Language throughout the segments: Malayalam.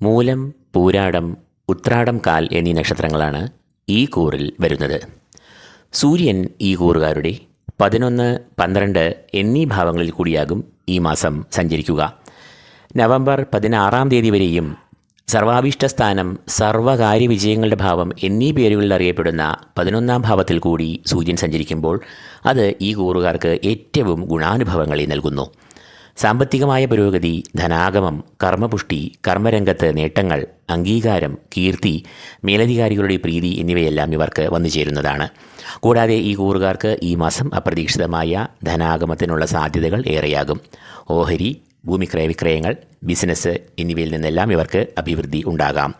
മൂലം പൂരാടം ഉത്രാടം കാൽ എന്നീ നക്ഷത്രങ്ങളാണ് ഈ കൂറിൽ വരുന്നത്. സൂര്യൻ ഈ കൂറുകാരുടെ പതിനൊന്ന് പന്ത്രണ്ട് എന്നീ ഭാവങ്ങളിൽ കൂടിയാകും ഈ മാസം സഞ്ചരിക്കുക. നവംബർ പതിനാറാം തീയതി വരെയും സർവാഭീഷ്ടസ്ഥാനം സർവകാര്യ വിജയങ്ങളുടെ ഭാവം എന്നീ പേരുകളിൽ അറിയപ്പെടുന്ന പതിനൊന്നാം ഭാവത്തിൽ കൂടി സൂര്യൻ സഞ്ചരിക്കുമ്പോൾ അത് ഈ കൂറുകാർക്ക് ഏറ്റവും ഗുണാനുഭവങ്ങളെ നൽകുന്നു. സാമ്പത്തികമായ പുരോഗതി ധനാഗമം കർമ്മപുഷ്ടി കർമ്മരംഗത്ത് നേട്ടങ്ങൾ അംഗീകാരം കീർത്തി മേലധികാരികളുടെ പ്രീതി എന്നിവയെല്ലാം ഇവർക്ക് വന്നു ചേരുന്നതാണ്. കൂടാതെ ഈ കൂറുകാർക്ക് ഈ മാസം അപ്രതീക്ഷിതമായ ധനാഗമത്തിനുള്ള സാധ്യതകൾ ഏറെയാകും. ഓഹരി ഭൂമി ക്രയവിക്രയങ്ങൾ ബിസിനസ് എന്നിവയിൽ നിന്നെല്ലാം ഇവർക്ക് അഭിവൃദ്ധി ഉണ്ടാകാം.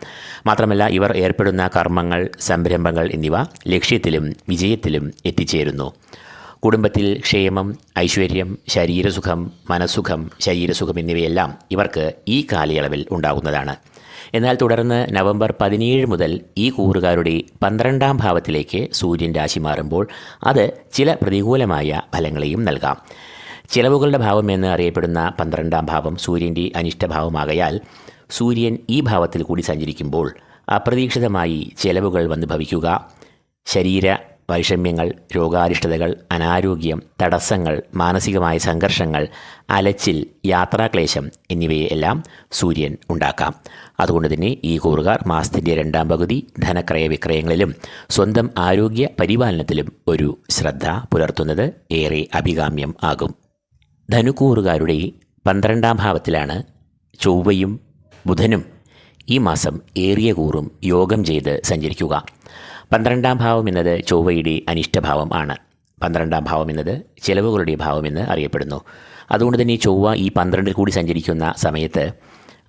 മാത്രമല്ല ഇവർ ഏർപ്പെടുന്ന കർമ്മങ്ങൾ സംരംഭങ്ങൾ എന്നിവ ലക്ഷ്യത്തിലും വിജയത്തിലും എത്തിച്ചേരുന്നു. കുടുംബത്തിൽ ക്ഷേമം ഐശ്വര്യം ശരീരസുഖം മനസ്സുഖം ശരീരസുഖം എന്നിവയെല്ലാം ഇവർക്ക് ഈ കാലയളവിൽ ഉണ്ടാകുന്നതാണ്. എന്നാൽ തുടർന്ന് നവംബർ പതിനേഴ് മുതൽ ഈ കൂറുകാരുടെ പന്ത്രണ്ടാം ഭാവത്തിലേക്ക് സൂര്യൻ രാശി മാറുമ്പോൾ അത് ചില പ്രതികൂലമായ ഫലങ്ങളെയും നൽകാം. ചിലവുകളുടെ ഭാവം എന്ന് അറിയപ്പെടുന്ന പന്ത്രണ്ടാം ഭാവം സൂര്യന്റെ അനിഷ്ടഭാവമാകയാൽ സൂര്യൻ ഈ ഭാവത്തിൽ കൂടി സഞ്ചരിക്കുമ്പോൾ അപ്രതീക്ഷിതമായി ചിലവുകൾ വന്ന് ഭവിക്കുക ശരീര വൈഷമ്യങ്ങൾ രോഗാരിഷ്ടതകൾ അനാരോഗ്യം തടസ്സങ്ങൾ മാനസികമായ സംഘർഷങ്ങൾ അലച്ചിൽ യാത്രാക്ലേശം എന്നിവയെല്ലാം സൂര്യൻ ഉണ്ടാക്കാം. അതുകൊണ്ട് തന്നെ ഈ കൂറുകാർ മാസത്തിന്റെ രണ്ടാം പകുതി ധനക്രയ വിക്രയങ്ങളിലും സ്വന്തം ആരോഗ്യ പരിപാലനത്തിലും ഒരു ശ്രദ്ധ പുലർത്തുന്നത് ഏറെ അഭികാമ്യം ആകും. ധനുക്കൂറുകാരുടെ പന്ത്രണ്ടാം ഭാവത്തിലാണ് ചൊവ്വയും ബുധനും ഈ മാസം ഏറിയ കൂറും യോഗം ചെയ്ത് സഞ്ചരിക്കുക. പന്ത്രണ്ടാം ഭാവം എന്നത് ചൊവ്വയുടെ അനിഷ്ടഭാവം ആണ്. പന്ത്രണ്ടാം ഭാവം എന്നത് ചിലവുകളുടെ ഭാവമെന്ന് അറിയപ്പെടുന്നു. അതുകൊണ്ട് തന്നെ ചൊവ്വ ഈ പന്ത്രണ്ടിൽ കൂടി സഞ്ചരിക്കുന്ന സമയത്ത്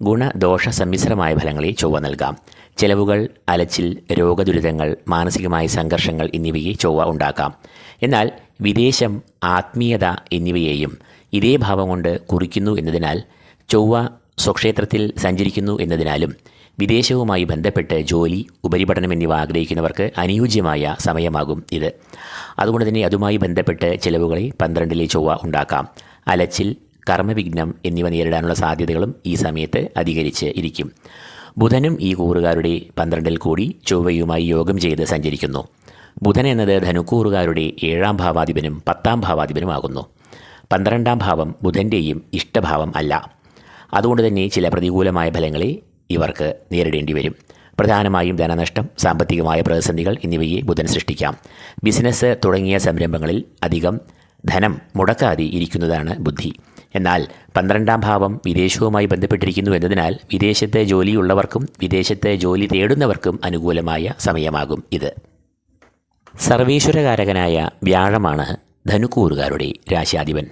ഗുണദോഷ സമ്മിശ്രമായ ഫലങ്ങളെ ചൊവ്വ നൽകാം. ചെലവുകൾ അലച്ചിൽ രോഗദുരിതങ്ങൾ മാനസികമായ സംഘർഷങ്ങൾ എന്നിവയെ ചൊവ്വ ഉണ്ടാക്കാം. എന്നാൽ വിദേശം ആത്മീയത എന്നിവയെയും ഇതേ ഭാവം കൊണ്ട് കുറിക്കുന്നു എന്നതിനാൽ ചൊവ്വ സ്വക്ഷേത്രത്തിൽ സഞ്ചരിക്കുന്നു എന്നതിനാലും വിദേശവുമായി ബന്ധപ്പെട്ട് ജോലി ഉപരിപഠനം എന്നിവ ആഗ്രഹിക്കുന്നവർക്ക് അനുയോജ്യമായ സമയമാകും ഇത്. അതുകൊണ്ട് തന്നെ അതുമായി ബന്ധപ്പെട്ട് ചിലവുകളെ പന്ത്രണ്ടിലെ ചൊവ്വ ഉണ്ടാക്കാം. അലച്ചിൽ കർമ്മവിഘ്നം എന്നിവ നേരിടാനുള്ള സാധ്യതകളും ഈ സമയത്ത് അധികരിച്ച് ഇരിക്കും. ബുധനും ഈ കൂറുകാരുടെ പന്ത്രണ്ടിൽ കൂടി ചൊവ്വയുമായി യോഗം ചെയ്ത് സഞ്ചരിക്കുന്നു. ബുധൻ എന്നത് ധനുക്കൂറുകാരുടെ ഏഴാം ഭാവാധിപനും പത്താം ഭാവാധിപനുമാകുന്നു. പന്ത്രണ്ടാം ഭാവം ബുധന്റെയും ഇഷ്ടഭാവം അല്ല. അതുകൊണ്ട് തന്നെ ചില പ്രതികൂലമായ ഫലങ്ങളെ ഇവർക്ക് നേരിടേണ്ടി വരും. പ്രധാനമായും ധനനഷ്ടം സാമ്പത്തികമായ പ്രതിസന്ധികൾ എന്നിവയെ ബുധൻ സൃഷ്ടിക്കാം. ബിസിനസ് തുടങ്ങിയ സംരംഭങ്ങളിൽ അധികം ധനം മുടക്കാതെ ഇരിക്കുന്നതാണ് ബുദ്ധി. എന്നാൽ പന്ത്രണ്ടാം ഭാവം വിദേശവുമായി ബന്ധപ്പെട്ടിരിക്കുന്നു എന്നതിനാൽ വിദേശത്തെ ജോലിയുള്ളവർക്കും വിദേശത്തെ ജോലി തേടുന്നവർക്കും അനുകൂലമായ സമയമാകും ഇത്. സർവീശ്വരകാരകനായ വ്യാഴമാണ് ധനുക്കൂറുകാരുടെ രാശ്യാധിപൻ.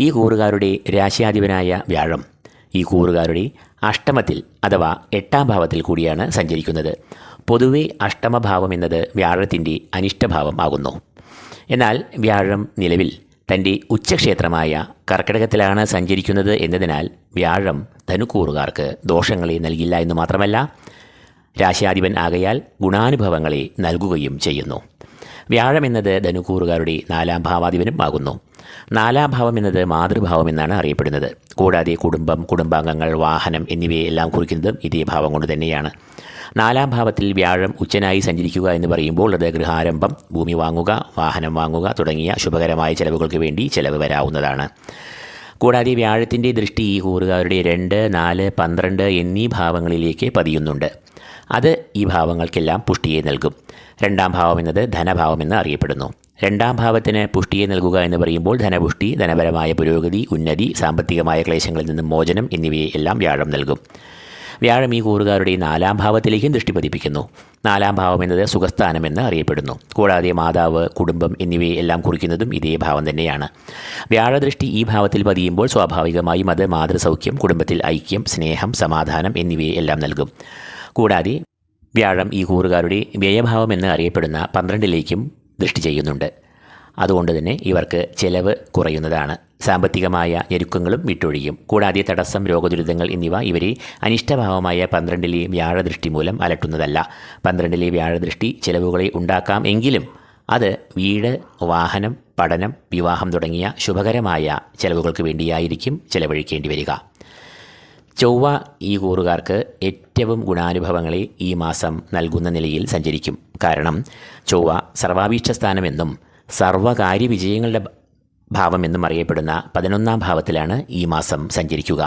ഈ കൂറുകാരുടെ രാശ്യാധിപനായ വ്യാഴം ഈ കൂറുകാരുടെ അഷ്ടമത്തിൽ അഥവാ എട്ടാം ഭാവത്തിൽ കൂടിയാണ് സഞ്ചരിക്കുന്നത്. പൊതുവെ അഷ്ടമഭാവം എന്നത് വ്യാഴത്തിന്റെ അനിഷ്ടഭാവം ആകുന്നു. എന്നാൽ വ്യാഴം നിലവിൽ തന്റെ ഉച്ചക്ഷേത്രമായ കർക്കിടകത്തിലാണ് സഞ്ചരിക്കുന്നത് എന്നതിനാൽ വ്യാഴം ധനുക്കൂറുകാർക്ക് ദോഷങ്ങളെ നൽകില്ല എന്ന് മാത്രമല്ല രാശിയാധിപൻ ആകയാൽ ഗുണാനുഭവങ്ങളെ നൽകുകയും ചെയ്യുന്നു. വ്യാഴം എന്നത് ധനുക്കൂറുകാരുടെ നാലാം ഭാവാധിപനും ആകുന്നു നാലാം ഭാവം എന്നത് മാതൃഭാവം എന്നാണ് അറിയപ്പെടുന്നത്. കൂടാതെ കുടുംബം കുടുംബാംഗങ്ങൾ വാഹനം എന്നിവയെല്ലാം കുറിക്കുന്നതും ഇതേ ഭാവം കൊണ്ട് തന്നെയാണ്. നാലാം ഭാവത്തിൽ വ്യാഴം ഉച്ചനായി സഞ്ചരിക്കുക എന്ന് പറയുമ്പോൾ അത് ഗൃഹാരംഭം ഭൂമി വാങ്ങുക വാഹനം വാങ്ങുക തുടങ്ങിയ ശുഭകരമായ ചെലവുകൾക്ക് വേണ്ടി ചെലവ് വരാവുന്നതാണ്. കൂടാതെ വ്യാഴത്തിന്റെ ദൃഷ്ടി ഈ കൂറുകാരുടെ രണ്ട് നാല് പന്ത്രണ്ട് എന്നീ ഭാവങ്ങളിലേക്ക് പതിയുന്നുണ്ട്. അത് ഈ ഭാവങ്ങൾക്കെല്ലാം പുഷ്ടിയെ നൽകും. രണ്ടാം ഭാവം എന്നത് ധനഭാവം എന്ന് അറിയപ്പെടുന്നു. രണ്ടാം ഭാവത്തിന് പുഷ്ടിയെ നൽകുക എന്ന് പറയുമ്പോൾ ധനപുഷ്ടി ധനപരമായ പുരോഗതി ഉന്നതി സാമ്പത്തികമായ ക്ലേശങ്ങളിൽ നിന്നും മോചനം എന്നിവയെ എല്ലാം വ്യാഴം നൽകും. വ്യാഴം ഈ കൂറുകാരുടെ നാലാം ഭാവത്തിലേക്കും ദൃഷ്ടി പതിപ്പിക്കുന്നു. നാലാം ഭാവം എന്നത് സുഖസ്ഥാനം എന്ന് അറിയപ്പെടുന്നു. കൂടാതെ മാതാവ് കുടുംബം എന്നിവയെ എല്ലാം കുറിക്കുന്നതും ഇതേ ഭാവം തന്നെയാണ്. വ്യാഴദൃഷ്ടി ഈ ഭാവത്തിൽ പതിയുമ്പോൾ സ്വാഭാവികമായും അത് മാതൃസൗഖ്യം കുടുംബത്തിൽ ഐക്യം സ്നേഹം സമാധാനം എന്നിവയെ എല്ലാം നൽകും. കൂടാതെ വ്യാഴം ഈ കൂറുകാരുടെ വ്യയഭാവം എന്ന് അറിയപ്പെടുന്ന പന്ത്രണ്ടിലേക്കും ദൃഷ്ടി ചെയ്യുന്നുണ്ട്. അതുകൊണ്ട് തന്നെ ഇവർക്ക് ചെലവ് കുറയുന്നതാണ്. സാമ്പത്തികമായ ഞെരുക്കങ്ങളും വിട്ടൊഴിയും. കൂടാതെ തടസ്സം രോഗദുരിതങ്ങൾ എന്നിവ ഇവരെ അനിഷ്ടഭാവമായ പന്ത്രണ്ടിലെ വ്യാഴദൃഷ്ടി മൂലം അലട്ടുന്നതല്ല. പന്ത്രണ്ടിലെ വ്യാഴദൃഷ്ടി ചെലവുകളെ ഉണ്ടാക്കാം എങ്കിലും അത് വീട് വാഹനം പഠനം വിവാഹം തുടങ്ങിയ ശുഭകരമായ ചെലവുകൾക്ക് വേണ്ടിയായിരിക്കും ചെലവഴിക്കേണ്ടി വരിക. ചൊവ്വ ഈ കൂറുകാർക്ക് ഏറ്റവും ഗുണാനുഭവങ്ങളെ ഈ മാസം നൽകുന്ന നിലയിൽ സഞ്ചരിക്കും. കാരണം ചൊവ്വ സർവാഭീഷ്ട സ്ഥാനമെന്നും സർവകാര്യ വിജയങ്ങളുടെ ഭാവമെന്നും അറിയപ്പെടുന്ന പതിനൊന്നാം ഭാവത്തിലാണ് ഈ മാസം സഞ്ചരിക്കുക.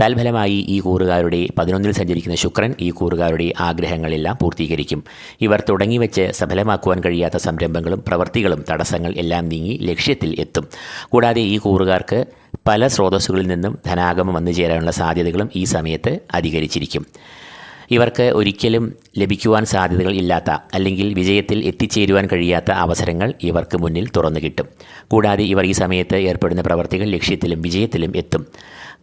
തൽഫലമായി ഈ കൂറുകാരുടെ പതിനൊന്നിൽ സഞ്ചരിക്കുന്ന ശുക്രൻ ഈ കൂറുകാരുടെ ആഗ്രഹങ്ങളെല്ലാം പൂർത്തീകരിക്കും. ഇവർ തുടങ്ങിവെച്ച് സഫലമാക്കുവാൻ കഴിയാത്ത സംരംഭങ്ങളും പ്രവൃത്തികളും തടസ്സങ്ങൾ എല്ലാം നീങ്ങി ലക്ഷ്യത്തിൽ എത്തും. കൂടാതെ ഈ കൂറുകാർക്ക് പല സ്രോതസ്സുകളിൽ നിന്നും ധനാഗമം വന്നു ചേരാനുള്ള സാധ്യതകളും ഈ സമയത്ത് അധികരിച്ചിരിക്കും. ഇവർക്ക് ഒരിക്കലും ലഭിക്കുവാൻ സാധ്യതകൾ ഇല്ലാത്ത അല്ലെങ്കിൽ വിജയത്തിൽ എത്തിച്ചേരുവാൻ കഴിയാത്ത അവസരങ്ങൾ ഇവർക്ക് മുന്നിൽ തുറന്നു കിട്ടും. കൂടാതെ ഇവർ ഈ സമയത്ത് ഏർപ്പെടുന്ന പ്രവർത്തികൾ ലക്ഷ്യത്തിലും വിജയത്തിലും എത്തും.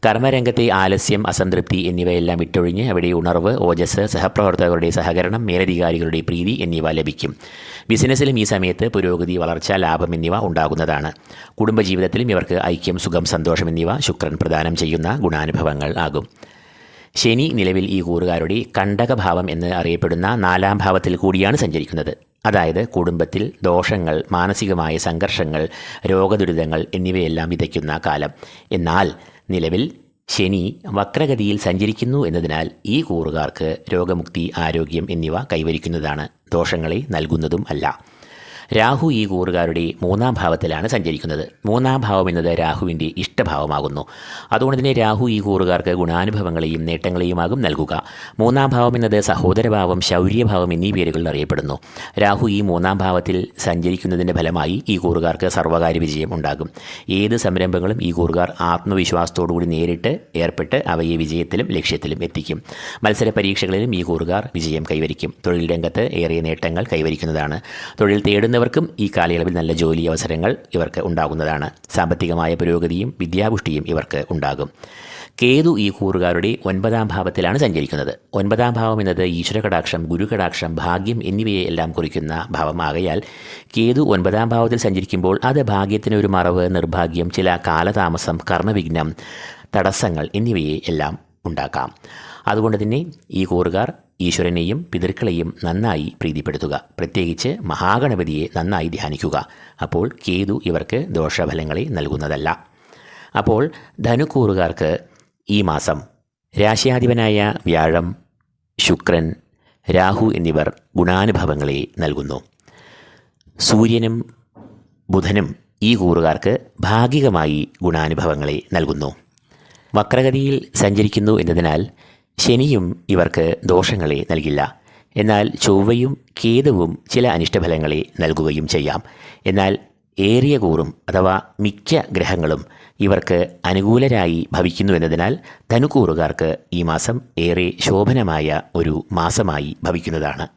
കർമ്മരംഗത്തെ ആലസ്യം അസംതൃപ്തി എന്നിവയെല്ലാം വിട്ടൊഴിഞ്ഞ് അവിടെ ഉണർവ് ഓജസ് സഹപ്രവർത്തകരുടെ സഹകരണം മേലധികാരികളുടെ പ്രീതി എന്നിവ ലഭിക്കും. ബിസിനസ്സിലും ഈ സമയത്ത് പുരോഗതി വളർച്ച ലാഭം എന്നിവ ഉണ്ടാകുന്നതാണ്. കുടുംബജീവിതത്തിലും ഇവർക്ക് ഐക്യം സുഖം സന്തോഷം എന്നിവ ശുക്രൻ പ്രദാനം ചെയ്യുന്ന ഗുണാനുഭവങ്ങൾ ആകും. ശനി നിലവിൽ ഈ കൂറുകാരുടെ കണ്ടകഭാവം എന്ന് അറിയപ്പെടുന്ന നാലാം ഭാവത്തിൽ കൂടിയാണ് സഞ്ചരിക്കുന്നത്. അതായത് കുടുംബത്തിൽ ദോഷങ്ങൾ മാനസികമായ സംഘർഷങ്ങൾ രോഗദുരിതങ്ങൾ എന്നിവയെല്ലാം വിതയ്ക്കുന്ന കാലം. എന്നാൽ നിലവിൽ ശനി വക്രഗതിയിൽ സഞ്ചരിക്കുന്നു എന്നതിനാൽ ഈ കൂറുകാർക്ക് രോഗമുക്തി ആരോഗ്യം എന്നിവ കൈവരിക്കുന്നതാണ് ദോഷങ്ങളെ നൽകുന്നതും അല്ല. രാഹു ഈ കൂറുകാരുടെ മൂന്നാം ഭാവത്തിലാണ് സഞ്ചരിക്കുന്നത്. മൂന്നാം ഭാവം എന്നത് രാഹുവിന്റെ ഇഷ്ടഭാവമാകുന്നു. അതുകൊണ്ട് തന്നെ രാഹു ഈ കൂറുകാർക്ക് ഗുണാനുഭവങ്ങളെയും നേട്ടങ്ങളെയുമാകും നൽകുക. മൂന്നാം ഭാവം എന്നത് സഹോദരഭാവം ശൗര്യഭാവം എന്നീ പേരുകളിൽ അറിയപ്പെടുന്നു. രാഹു ഈ മൂന്നാം ഭാവത്തിൽ സഞ്ചരിക്കുന്നതിന്റെ ഫലമായി ഈ കൂറുകാർക്ക് സർവകാര്യ വിജയം ഉണ്ടാകും. ഏത് സംരംഭങ്ങളും ഈ കൂറുകാർ ആത്മവിശ്വാസത്തോടുകൂടി നേരിട്ട് ഏർപ്പെട്ട് അവയെ വിജയത്തിലും ലക്ഷ്യത്തിലും എത്തിക്കും. മത്സര പരീക്ഷകളിലും ഈ കൂറുകാർ വിജയം കൈവരിക്കും. തൊഴിൽ രംഗത്ത് ഏറിയ നേട്ടങ്ങൾ കൈവരിക്കുന്നതാണ്. തൊഴിൽ തേടുന്നവർക്കും ഈ കാലയളവിൽ നല്ല ജോലി അവസരങ്ങൾ ഇവർക്ക് ഉണ്ടാകുന്നതാണ്. സാമ്പത്തികമായ പുരോഗതിയും വിദ്യാപുഷ്ടിയും ഇവർക്ക് ഉണ്ടാകും. കേതു ഈ കൂറുകാരുടെ ഒൻപതാം ഭാവത്തിലാണ് സഞ്ചരിക്കുന്നത്. ഒൻപതാം ഭാവം എന്നത് ഈശ്വരകടാക്ഷം ഗുരുകടാക്ഷം ഭാഗ്യം എന്നിവയെ എല്ലാം കുറിക്കുന്ന ഭാവമാകയാൽ കേതു ഒൻപതാം ഭാവത്തിൽ സഞ്ചരിക്കുമ്പോൾ അത് ഭാഗ്യത്തിന് ഒരു മറവ് നിർഭാഗ്യം ചില കാലതാമസം കർമ്മവിഘ്നം തടസ്സങ്ങൾ എന്നിവയെ എല്ലാം ഉണ്ടാക്കാം. അതുകൊണ്ട് തന്നെ ഈ കൂറുകാർ ഈശ്വരനെയും പിതൃക്കളെയും നന്നായി പ്രീതിപ്പെടുത്തുക. പ്രത്യേകിച്ച് മഹാഗണപതിയെ നന്നായി ധ്യാനിക്കുക. അപ്പോൾ കേതു ഇവർക്ക് ദോഷഫലങ്ങളെ നൽകുന്നതല്ല. അപ്പോൾ ധനുക്കൂറുകാർക്ക് ഈ മാസം രാശിയാധിപനായ വ്യാഴം ശുക്രൻ രാഹു എന്നിവർ ഗുണാനുഭവങ്ങളെ നൽകുന്നു. സൂര്യനും ബുധനും ഈ കൂറുകാർക്ക് ഭാഗികമായി ഗുണാനുഭവങ്ങളെ നൽകുന്നു. വക്രഗതിയിൽ സഞ്ചരിക്കുന്നു എന്നതിനാൽ ശനിയും ഇവർക്ക് ദോഷങ്ങളെ നൽകില്ല. എന്നാൽ ചൊവ്വയും കേതുവും ചില അനിഷ്ടഫലങ്ങളെ നൽകുകയും ചെയ്യാം. എന്നാൽ ഏറിയ കൂറും അഥവാ മിക്ക ഗ്രഹങ്ങളും ഇവർക്ക് അനുകൂലരായി ഭവിക്കുന്നു എന്നതിനാൽ ധനുക്കൂറുകാർക്ക് ഈ മാസം ഏറെ ശോഭനമായ ഒരു മാസമായി ഭവിക്കുന്നതാണ്.